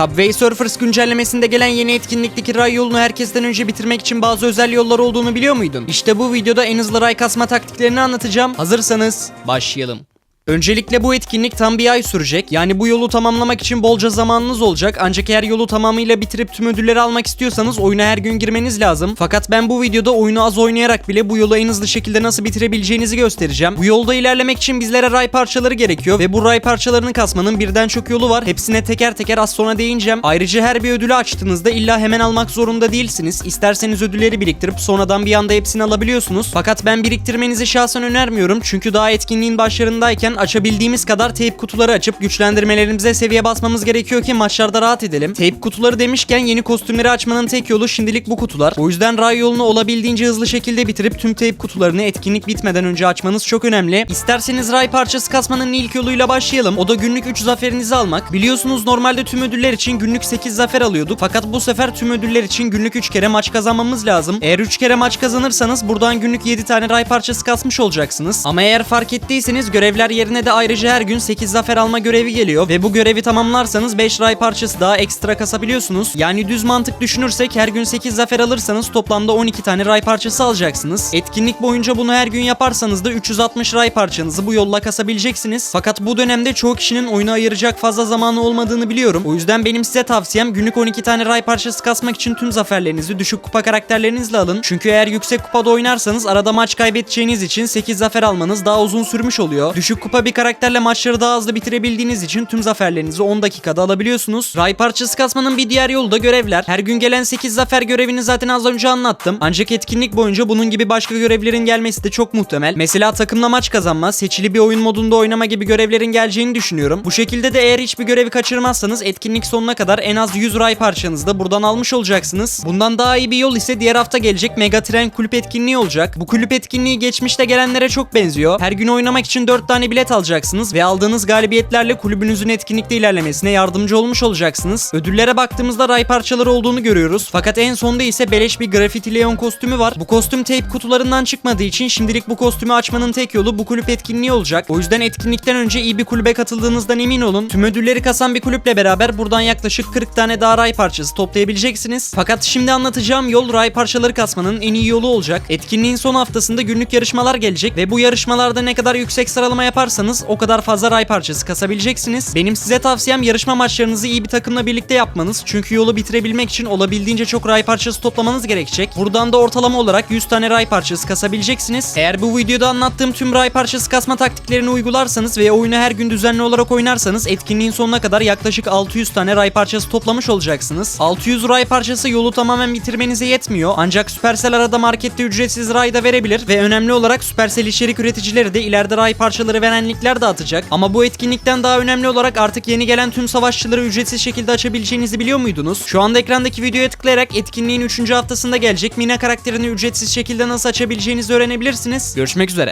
Subway Surfers güncellemesinde gelen yeni etkinlikteki ray yolunu herkesten önce bitirmek için bazı özel yollar olduğunu biliyor muydun? İşte bu videoda en hızlı ray kasma taktiklerini anlatacağım. Hazırsanız başlayalım. Öncelikle bu etkinlik tam bir ay sürecek. Yani bu yolu tamamlamak için bolca zamanınız olacak. Ancak eğer yolu tamamıyla bitirip tüm ödülleri almak istiyorsanız oyuna her gün girmeniz lazım. Fakat ben bu videoda oyunu az oynayarak bile bu yolu en hızlı şekilde nasıl bitirebileceğinizi göstereceğim. Bu yolda ilerlemek için bizlere ray parçaları gerekiyor ve bu ray parçalarını kasmanın birden çok yolu var. Hepsine teker teker az sonra değineceğim. Ayrıca her bir ödülü açtığınızda illa hemen almak zorunda değilsiniz. İsterseniz ödülleri biriktirip sonradan bir anda hepsini alabiliyorsunuz. Fakat ben biriktirmenizi şahsen önermiyorum. Çünkü daha etkinliğin başlarındayken açabildiğimiz kadar teyp kutuları açıp güçlendirmelerimize seviye basmamız gerekiyor ki maçlarda rahat edelim. Teyp kutuları demişken yeni kostümleri açmanın tek yolu şimdilik bu kutular. O yüzden ray yolunu olabildiğince hızlı şekilde bitirip tüm teyp kutularını etkinlik bitmeden önce açmanız çok önemli. İsterseniz ray parçası kasmanın ilk yoluyla başlayalım. O da günlük 3 zaferinizi almak. Biliyorsunuz normalde tüm ödüller için günlük 8 zafer alıyorduk. Fakat bu sefer tüm ödüller için günlük 3 kere maç kazanmamız lazım. Eğer 3 kere maç kazanırsanız buradan günlük 7 tane ray parçası kasmış olacaksınız. Ama eğer fark ettiyseniz görevler yerine de ayrıca her gün 8 zafer alma görevi geliyor ve bu görevi tamamlarsanız 5 ray parçası daha ekstra kasabiliyorsunuz. Yani düz mantık düşünürsek her gün 8 zafer alırsanız toplamda 12 tane ray parçası alacaksınız. Etkinlik boyunca bunu her gün yaparsanız da 360 ray parçanızı bu yolla kasabileceksiniz. Fakat bu dönemde çoğu kişinin oyuna ayıracak fazla zamanı olmadığını biliyorum. O yüzden benim size tavsiyem günlük 12 tane ray parçası kasmak için tüm zaferlerinizi düşük kupa karakterlerinizle alın. Çünkü eğer yüksek kupada oynarsanız arada maç kaybedeceğiniz için 8 zafer almanız daha uzun sürmüş oluyor. Düşük kupa bir karakterle maçları daha hızlı bitirebildiğiniz için tüm zaferlerinizi 10 dakikada alabiliyorsunuz. Ray parçası kasmanın bir diğer yolu da görevler. Her gün gelen 8 zafer görevini zaten az önce anlattım. Ancak etkinlik boyunca bunun gibi başka görevlerin gelmesi de çok muhtemel. Mesela takımla maç kazanma, seçili bir oyun modunda oynama gibi görevlerin geleceğini düşünüyorum. Bu şekilde de eğer hiçbir görevi kaçırmazsanız etkinlik sonuna kadar en az 100 ray parçanızı da buradan almış olacaksınız. Bundan daha iyi bir yol ise diğer hafta gelecek Mega Tren kulüp etkinliği olacak. Bu kulüp etkinliği geçmişte gelenlere çok benziyor. Her gün oynamak için 4 tane bilet alacaksınız ve aldığınız galibiyetlerle kulübünüzün etkinlikte ilerlemesine yardımcı olmuş olacaksınız. Ödüllere baktığımızda ray parçaları olduğunu görüyoruz. Fakat en sonda ise beleş bir Graffiti Leon kostümü var. Bu kostüm tape kutularından çıkmadığı için şimdilik bu kostümü açmanın tek yolu bu kulüp etkinliği olacak. O yüzden etkinlikten önce iyi bir kulübe katıldığınızdan emin olun. Tüm ödülleri kasan bir kulüple beraber buradan yaklaşık 40 tane daha ray parçası toplayabileceksiniz. Fakat şimdi anlatacağım yol ray parçaları kasmanın en iyi yolu olacak. Etkinliğin son haftasında günlük yarışmalar gelecek ve bu yarışmalarda ne kadar yüksek sıralama yaparsanız o kadar fazla ray parçası kasabileceksiniz. Benim size tavsiyem yarışma maçlarınızı iyi bir takımla birlikte yapmanız. Çünkü yolu bitirebilmek için olabildiğince çok ray parçası toplamanız gerekecek. Buradan da ortalama olarak 100 tane ray parçası kasabileceksiniz. Eğer bu videoda anlattığım tüm ray parçası kasma taktiklerini uygularsanız ve oyunu her gün düzenli olarak oynarsanız etkinliğin sonuna kadar yaklaşık 600 tane ray parçası toplamış olacaksınız. 600 ray parçası yolu tamamen bitirmenize yetmiyor. Ancak Supercell arada markette ücretsiz ray da verebilir ve önemli olarak Supercell içerik üreticileri de ileride ray parçaları veren linkler dağıtacak. Ama bu etkinlikten daha önemli olarak artık yeni gelen tüm savaşçıları ücretsiz şekilde açabileceğinizi biliyor muydunuz? Şu anda ekrandaki videoya tıklayarak etkinliğin 3. haftasında gelecek Mina karakterini ücretsiz şekilde nasıl açabileceğinizi öğrenebilirsiniz. Görüşmek üzere.